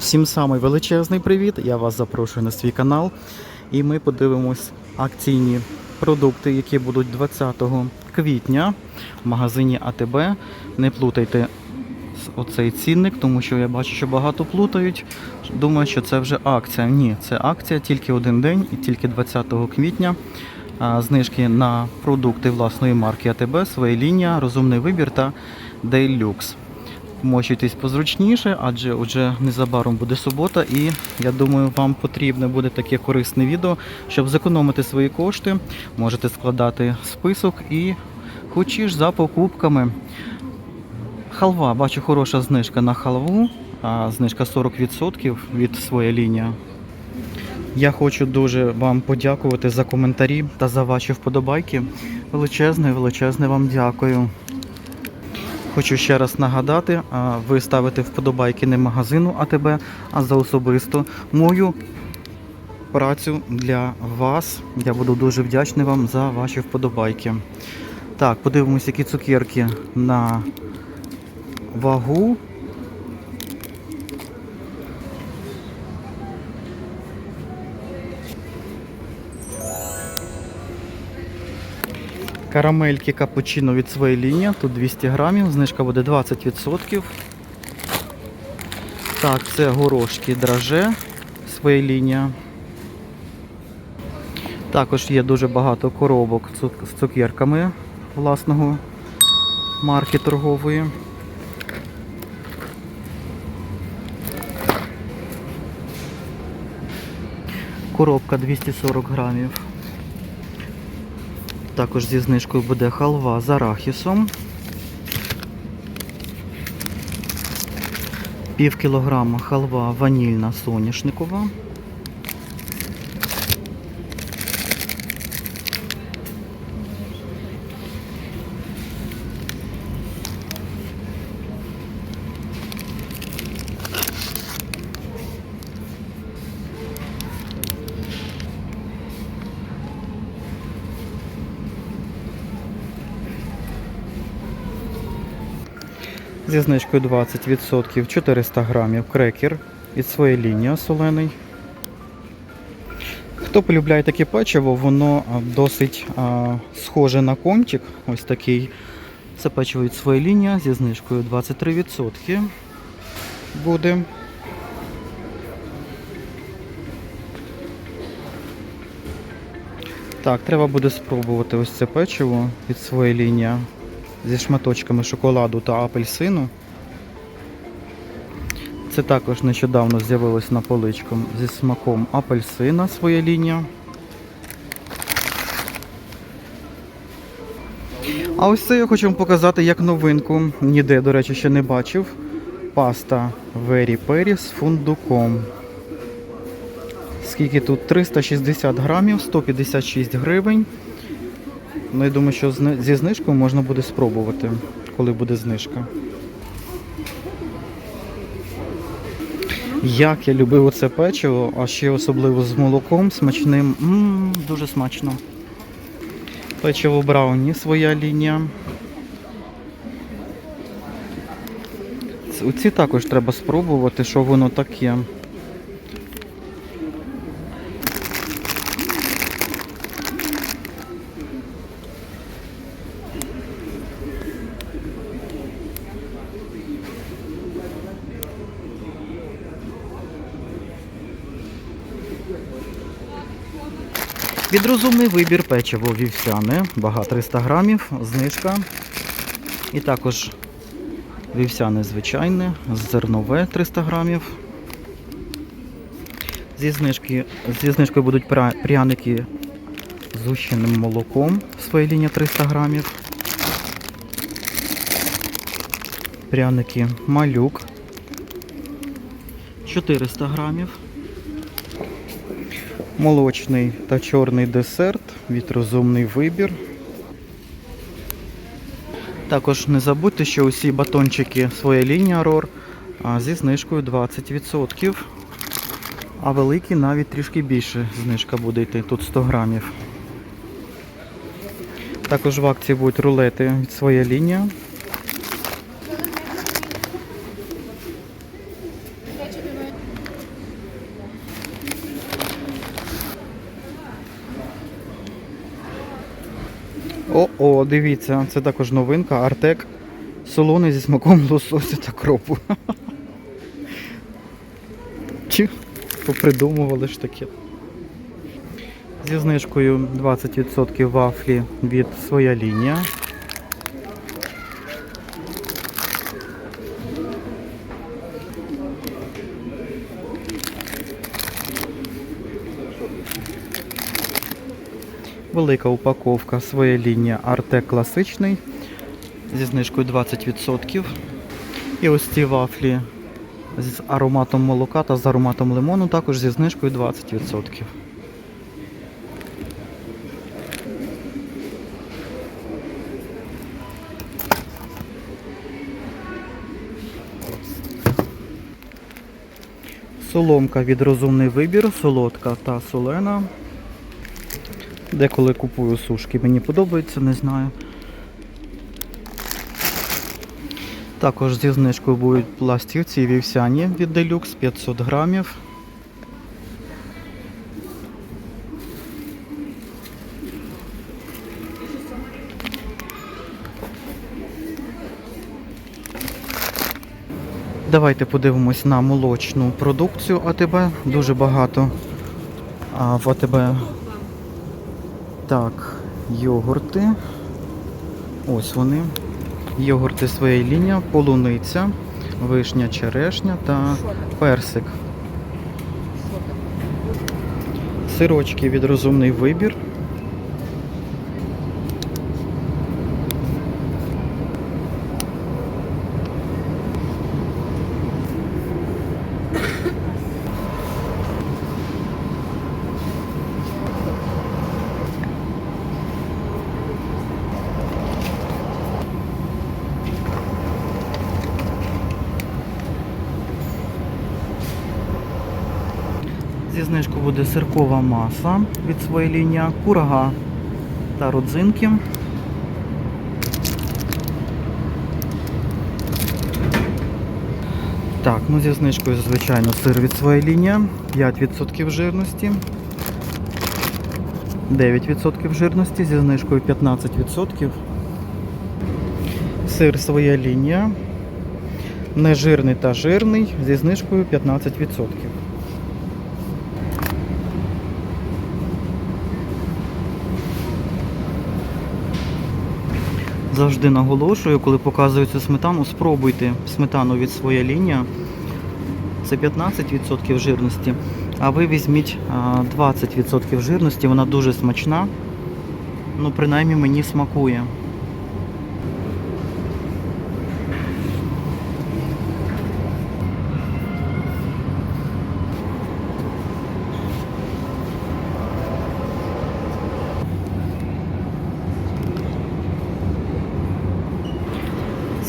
Всім самий величезний привіт! Я вас запрошую на свій канал. І ми подивимось акційні продукти, які будуть 20 квітня в магазині АТБ. Не плутайте оцей цінник, тому що я бачу, що багато плутають. Думаю, що це вже акція. Ні, це акція тільки один день і тільки 20 квітня. Знижки на продукти власної марки АТБ, своя лінія, розумний вибір та Deluxe. Мочуйтесь позручніше, адже вже незабаром буде субота, і я думаю, вам потрібне буде таке корисне відео, щоб зекономити свої кошти. Можете складати список і хочеш за покупками. Халва, бачу, хороша знижка на халву, знижка 40% від своєї лінії. Я хочу дуже вам подякувати за коментарі та за ваші вподобайки. Величезне, величезне вам дякую. Хочу ще раз нагадати, ви ставите вподобайки не магазину АТБ, а за особисто мою працю для вас. Я буду дуже вдячний вам за ваші вподобайки. Так, подивимося, які цукерки на вагу. Карамельки капучино від своєї лінії, тут 200 грамів, знижка буде 20%. Так, це горошки драже, своєї лінії. Також є дуже багато коробок з цукерками власного марки торгової. Коробка 240 грамів. Також зі знижкою буде халва з арахісом. Пів кілограма халва ванільна соняшникова. Зі знижкою 20% 400 грамів крекер від своєї лінії солений. Хто полюбляє таке печиво, воно досить а, схоже на кончик. Ось такий. Це печиво від своєї лінії зі знижкою 23% буде. Так, треба буде спробувати ось це печиво від своєї лінії зі шматочками шоколаду та апельсину. Це також нещодавно з'явилось на поличку зі смаком апельсина своя лінія. А ось це я хочу вам показати як новинку. Ніде, до речі, ще не бачив. Паста Very Peri з фундуком. Скільки тут? 360 грамів, 156 гривень. Ну, я думаю, що зі знижкою можна буде спробувати, коли буде знижка. Як я любив оце печиво, а ще особливо з молоком смачним. Ммм, дуже смачно. Печиво Брауні, своя лінія. Ц- Оці також треба спробувати, що воно таке. Відрозумний вибір печиво вівсяне, вага 300 грамів, знижка. І також вівсяне звичайне, зернове 300 грамів. Зі, знижки, зі знижкою будуть пряники з зущеним молоком, своя лінія 300 грамів. Пряники малюк 400 грамів. Молочний та чорний десерт від розумний вибір. Також не забудьте, що усі батончики своя лінія а, зі знижкою 20%. А великі навіть трішки більше знижка буде йти, тут 100 грамів. Також в акції будуть рулети від своя лінія. О, о, дивіться, це також новинка. Артек солоний зі смаком лосося та кропу. Чи попридумували ж таке? Зі знижкою 20% вафлі від своя лінія. Велика упаковка своя лінія Артек класичний зі знижкою 20%. І ось ці вафлі з ароматом молока та з ароматом лимону також зі знижкою 20%. Соломка від розумний вибір, солодка та солена. Деколи купую сушки, мені подобається, не знаю. Також зі знижкою будуть пластівці вівсяні від Deluxe 500 грамів. Давайте подивимось на молочну продукцію АТБ. Дуже багато в АТБ. Так, йогурти. Ось вони. Йогурти своєї лінії, полуниця, вишня, черешня та персик. Сирочки від розумний вибір. Зі знижку буде маса від своєї лінії, курага та родзинки. Так, ну зі знижкою, звичайно, сир від своєї лінії, 5% жирності, 9% жирності, зі знижкою 15%. Сир своя лінія, нежирний та жирний, зі знижкою 15%. Завжди наголошую, коли показую цю сметану, спробуйте сметану від своя лінія. Це 15% жирності, а ви візьміть 20% жирності, вона дуже смачна. Ну, принаймні мені смакує.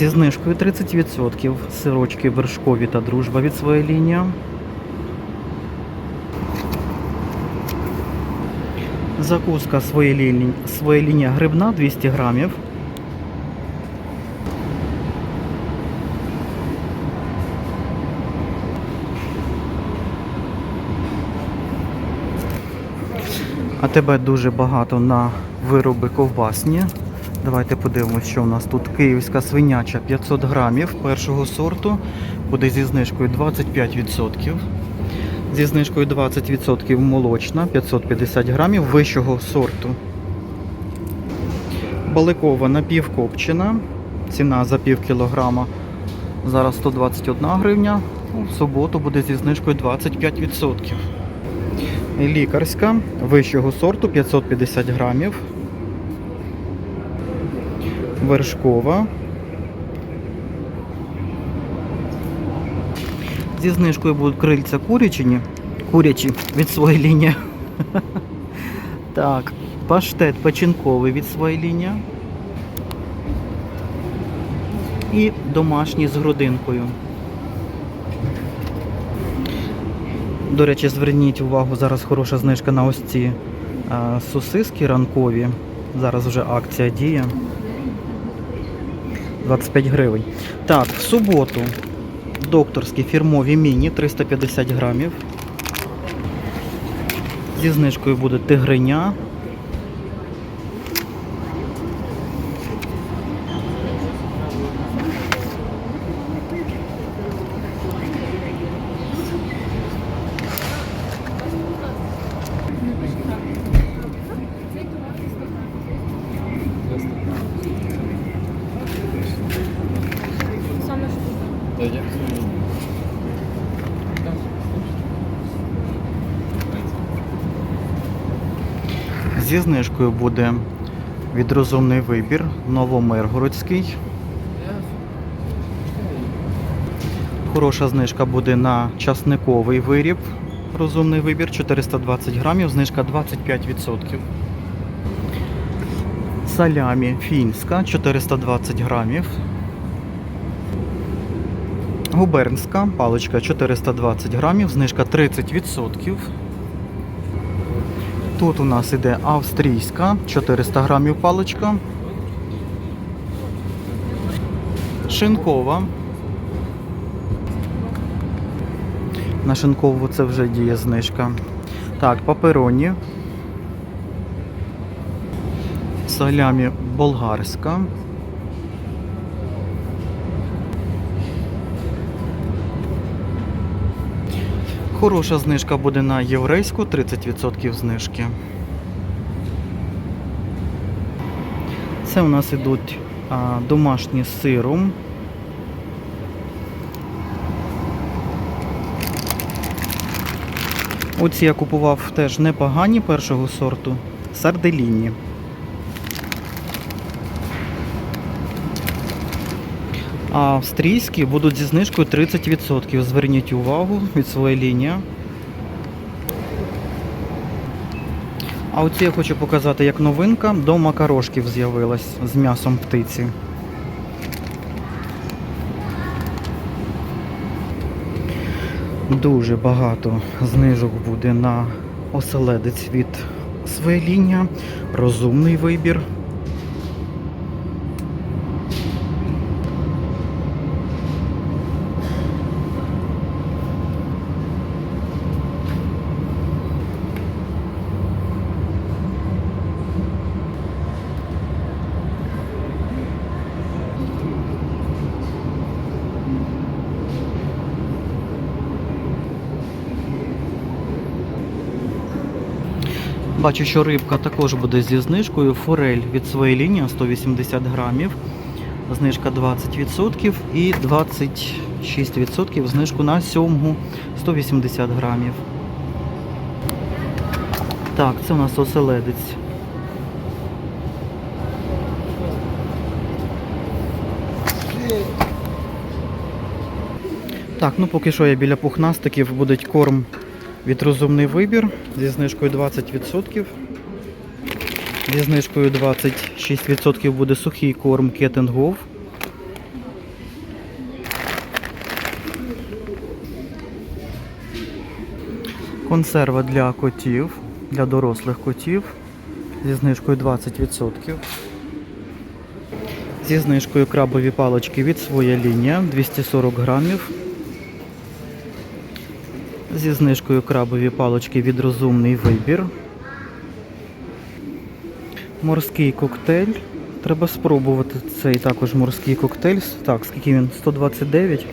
Зі знижкою 30% сирочки вершкові та дружба від своєї лінії. Закуска своєї лінії, своєї лінії грибна 200 грамів. А тебе дуже багато на вироби ковбасні. Давайте подивимось, що у нас тут київська свиняча 500 грамів першого сорту. Буде зі знижкою 25%. Зі знижкою 20% молочна 550 грамів вищого сорту. Баликова напівкопчена. Ціна за пів кілограма зараз 121 гривня. У суботу буде зі знижкою 25%. Лікарська вищого сорту 550 грамів. Вершкова. Зі знижкою будуть крильця курячині. Курячі від своєї лінії. Так, паштет печінковий від своєї лінії. І домашній з грудинкою. До речі, зверніть увагу, зараз хороша знижка на ось ці сосиски ранкові. Зараз вже акція діє. 25 гривень. Так, в суботу докторські фірмові міні 350 грамів. Зі знижкою буде тигриня. Зі знижкою буде від розумний вибір Новомиргородський. Хороша знижка буде на часниковий виріб. Розумний вибір 420 грамів, знижка 25%. Салямі фінська 420 грамів. Губернська паличка 420 грамів, знижка 30%. Тут у нас іде австрійська 400 грамів паличка. Шинкова. На шинкову це вже діє знижка. Так, папероні. Салямі болгарська. Хороша знижка буде на єврейську 30% знижки. Це у нас ідуть а, домашні з сиром. Оці я купував теж непогані першого сорту. Сарделіні. Австрійські будуть зі знижкою 30%. Зверніть увагу від своєї лінії. А оці я хочу показати як новинка до макарошків з'явилась з м'ясом птиці. Дуже багато знижок буде на оселедець від своєління. Розумний вибір. Бачу, що рибка також буде зі знижкою. Форель від своєї лінії 180 грамів. Знижка 20% і 26% знижку на сьомгу 180 грамів. Так, це у нас оселедець. Так, ну поки що я біля пухнастиків буде корм від розумний вибір зі знижкою 20%. Зі знижкою 26% буде сухий корм Cat Консерва для котів, для дорослих котів зі знижкою 20%. Зі знижкою крабові палички від своя лінія 240 грамів. Зі знижкою крабові палички від розумний вибір. Морський коктейль. Треба спробувати цей також морський коктейль. Так, скільки він? 129.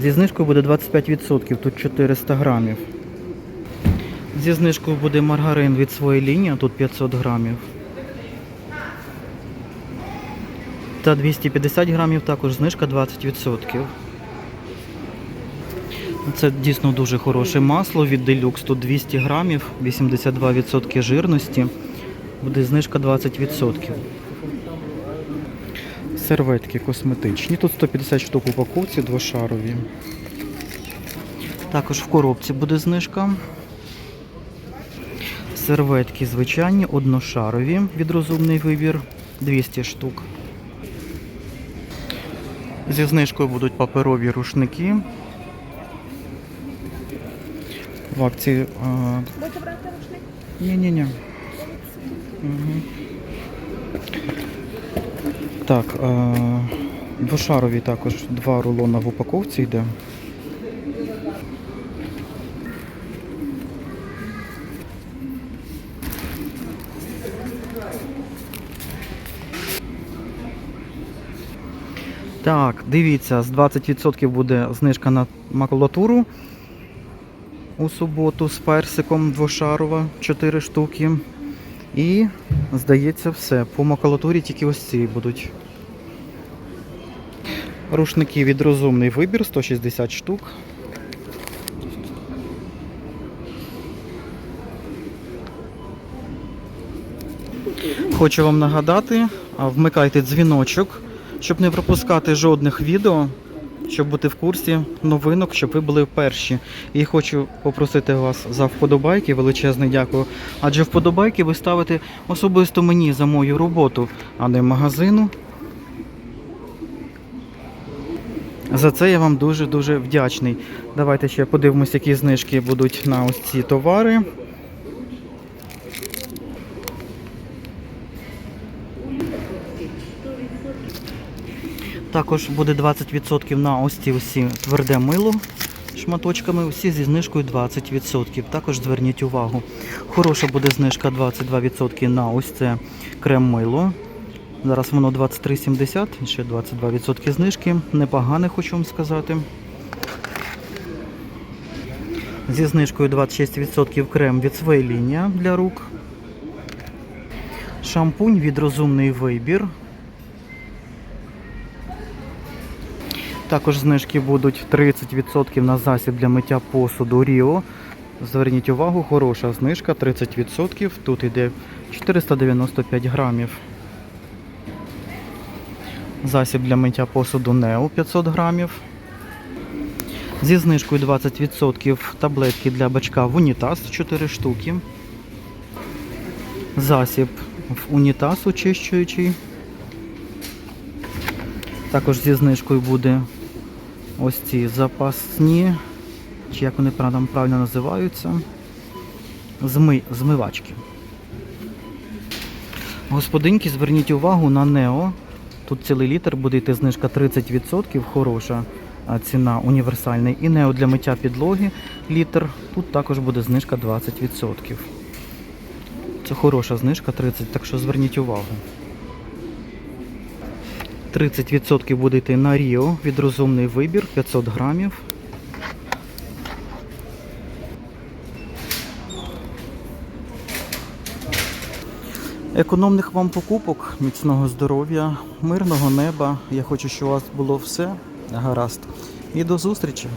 Зі знижкою буде 25%, тут 400 грамів. Зі знижкою буде маргарин від своєї лінії, тут 500 грамів. Та 250 грамів також знижка 20%. Це дійсно дуже хороше масло від Deluxe, тут 200 грамів, 82% жирності. Буде знижка 20%. Серветки косметичні. Тут 150 штук упаковці, двошарові. Також в коробці буде знижка. Серветки звичайні, одношарові від розумний вибір 200 штук. Зі знижкою будуть паперові рушники. В акції. А... Будете брати рушник? Ні-ні-ні. Угу. Так, а... двошарові також два рулона в упаковці йде. Так, дивіться, з 20% буде знижка на макулатуру у суботу з персиком двошарова 4 штуки. І, здається, все. По макулатурі тільки ось ці будуть. Рушники від розумний вибір 160 штук. хочу вам нагадати, вмикайте дзвіночок, щоб не пропускати жодних відео, щоб бути в курсі новинок, щоб ви були перші. І хочу попросити вас за вподобайки, величезне дякую. Адже вподобайки ви ставите особисто мені за мою роботу, а не магазину. За це я вам дуже-дуже вдячний. Давайте ще подивимось, які знижки будуть на ось ці товари. Також буде 20% на ось ці усі тверде мило шматочками, усі зі знижкою 20%. Також зверніть увагу. Хороша буде знижка 22% на ось це крем-мило. Зараз воно 23,70, ще 22% знижки. Непогане, хочу вам сказати. Зі знижкою 26% крем від Свейлінія для рук. Шампунь від розумний вибір. Також знижки будуть 30% на засіб для миття посуду Ріо. Зверніть увагу, хороша знижка 30%. Тут йде 495 грамів. Засіб для миття посуду Нео 500 грамів. Зі знижкою 20% таблетки для бачка в унітаз 4 штуки. Засіб в унітаз очищуючий. Також зі знижкою буде ось ці запасні, чи як вони там правильно називаються, зми, змивачки. Господинки, зверніть увагу на Нео. Тут цілий літр буде йти знижка 30%, хороша ціна універсальний. І Нео для миття підлоги літр. Тут також буде знижка 20%. Це хороша знижка 30%, так що зверніть увагу. 30% буде йти на Ріо від розумний вибір 500 грамів. Економних вам покупок, міцного здоров'я, мирного неба. Я хочу, щоб у вас було все гаразд. І до зустрічі!